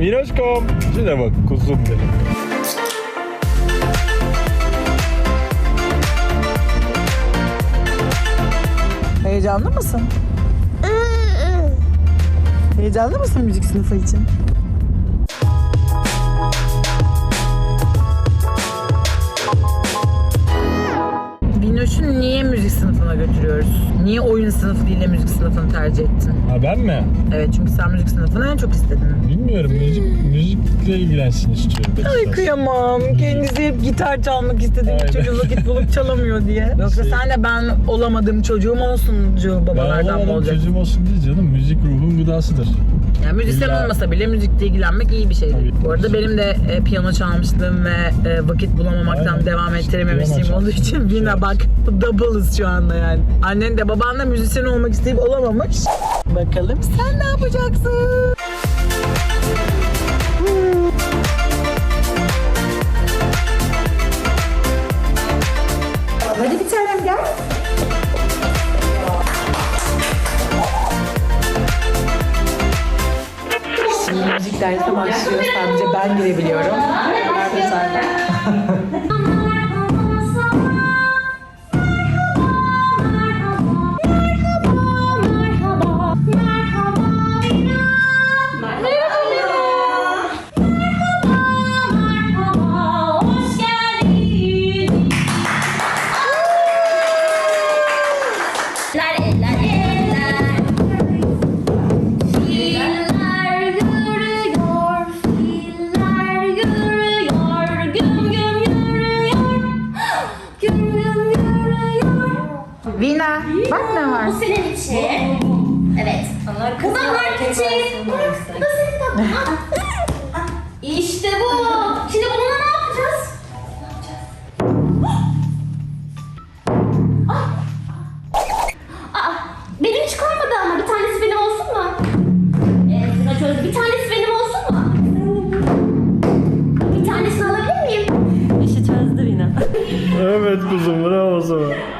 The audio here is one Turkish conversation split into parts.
Minoşkom. Şuna bak kuzum benim. Heyecanlı mısın? Heyecanlı mısın müzik sınıfı için? Oyun sınıfı değil de müzik sınıfını tercih ettin? Ha ben mi? Evet çünkü sen müzik sınıfını en çok istedin. Bilmiyorum müzik müzikle ilgilensin istiyorum. Ay Beşiktaş. kıyamam. Kendisi hep gitar çalmak istediği Aynen. çocuğu vakit bulup çalamıyor diye. Yoksa Şey- sen de ben olamadığım çocuğum olsuncu Ben babalardan mı olamadım olacaksın? çocuğum olsun değil canım. Müzik ruhun gıdasıdır. Yani müzisyen İlla- olmasa bile müzikle ilgilenmek iyi bir şey. Bu arada benim de e, piyano çalmışlığım ve e, vakit bulamamaktan Aynen. devam İşte ettirememişliğim piyano olduğu için yine bak double'ız şu anda yani. Annen de baban da müzisyen olmak isteyip olamamış. Bakalım sen ne yapacaksın? Sadece ben girebiliyorum. Nerede sen? Vina, bak ne var. Bu senin için Evet Kızanlar için Bu da senin tatlın İşte bu Şimdi bununla ne yapacağız? Aa, benim hiç kalmadı ama bir tanesi benim olsun mu? Evet, buna çözdü. Bir tanesi benim olsun mu? Bir tanesini alabilir miyim? İşi çözdü yine. Evet kuzum bravo sana.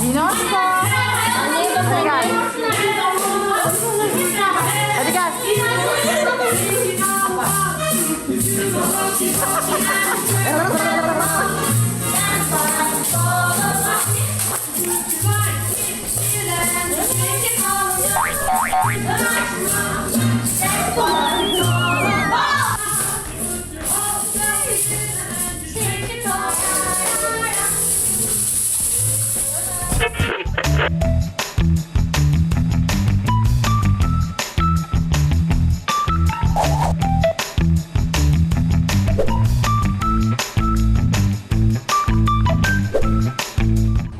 Winoczko! Czekaj. Edgar! Edgar!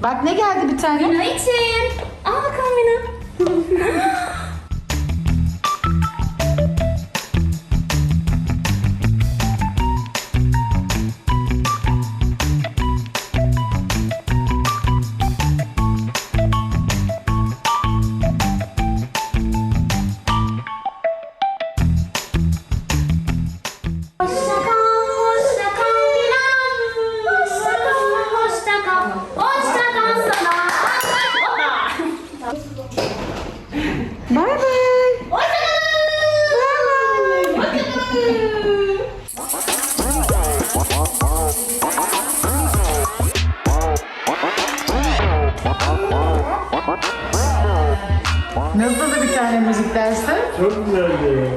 Bak ne geldi bir tane? Mina için. Al bakalım Mina. Nasıldı bir tane müzik dersi? Çok güzeldi.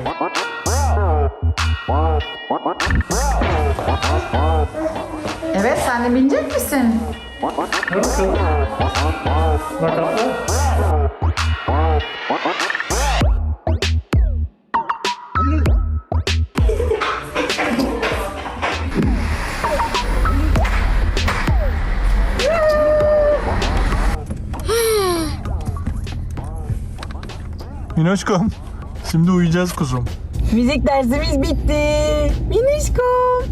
Evet, sen de binecek misin? Nasıl? Nakatla. Minoşkom. Şimdi uyuyacağız kuzum. Müzik dersimiz bitti. Minişkom.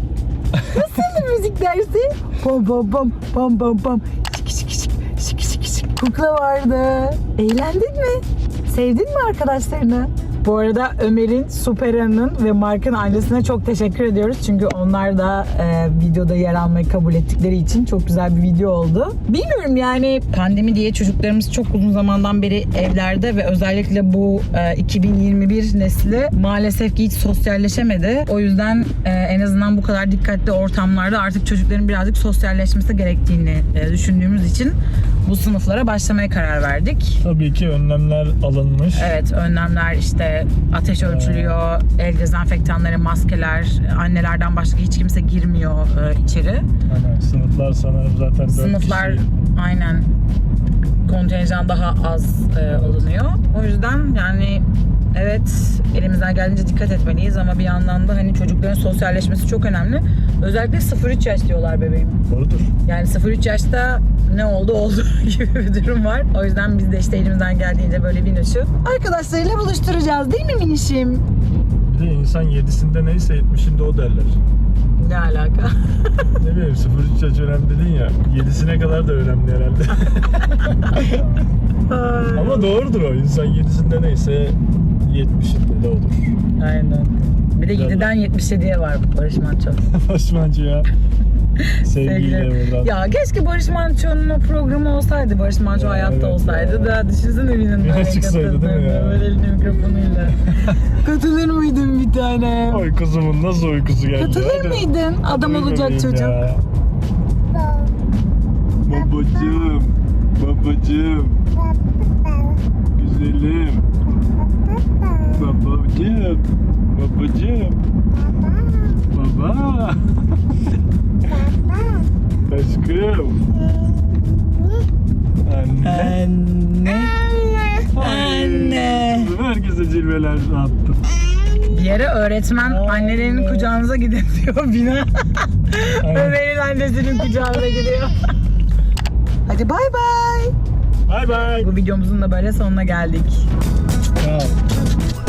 Nasıldı müzik dersi? Pom pom pom pom pom pom. Şık şık şık şık şık şık. Kukla vardı. Eğlendin mi? Sevdin mi arkadaşlarını? Bu arada Ömer'in, Supera'nın ve Mark'ın ailesine çok teşekkür ediyoruz. Çünkü onlar da e, videoda yer almayı kabul ettikleri için çok güzel bir video oldu. Bilmiyorum yani pandemi diye çocuklarımız çok uzun zamandan beri evlerde ve özellikle bu e, 2021 nesli maalesef ki hiç sosyalleşemedi. O yüzden e, en azından bu kadar dikkatli ortamlarda artık çocukların birazcık sosyalleşmesi gerektiğini e, düşündüğümüz için bu sınıflara başlamaya karar verdik. Tabii ki önlemler alınmış. Evet önlemler işte ateş ölçülüyor, el dezenfektanları, maskeler, annelerden başka hiç kimse girmiyor e, içeri. Hani sınıflar sanırım zaten dört Sınıflar kişi. aynen kontenjan daha az e, alınıyor. O yüzden yani evet elimizden geldiğince dikkat etmeliyiz ama bir yandan da hani çocukların sosyalleşmesi çok önemli. Özellikle 0-3 yaş diyorlar bebeğim. Doğrudur. Yani 0-3 yaşta ne oldu oldu gibi bir durum var. O yüzden biz de işte elimizden geldiğince böyle Minoş'u arkadaşlarıyla buluşturacağız değil mi Minişim? Bir de insan yedisinde neyse yetmişinde o derler. Ne alaka? Ne bileyim 0-3 yaş önemli dedin ya. Yedisine kadar da önemli herhalde. Ama doğrudur o. İnsan yedisinde neyse yetmişinde de odur. Aynen. Bir de Güzel. 7'den 77'ye var Barış Manço. Başmancı ya. Sevgiyle Sevgili- buradan. Ya keşke Barış Manço'nun o programı olsaydı. Barış Manço Ya, hayatta evet olsaydı ya. da düşünsene birinin böyle çıksaydı değil mi ya? Böyle elinde mikrofonuyla. Katılır mıydın bir tane? Oy kuzumun nasıl uykusu geldi. Katılır Hadi. mıydın? Adam Hadi olacak çocuk. ya. Babacım. Babacım. Güzelim. Babacım. Babacım. Baba. Aşkım. Anne. Anne. Anne. kızım Herkese cilveler attım. Bir yere öğretmen annelerinin kucağınıza gidin diyor bina. Ömer'in annesinin kucağına gidiyor. Hadi bay bay. Bay bay. Bu videomuzun da böyle sonuna geldik. Tchau.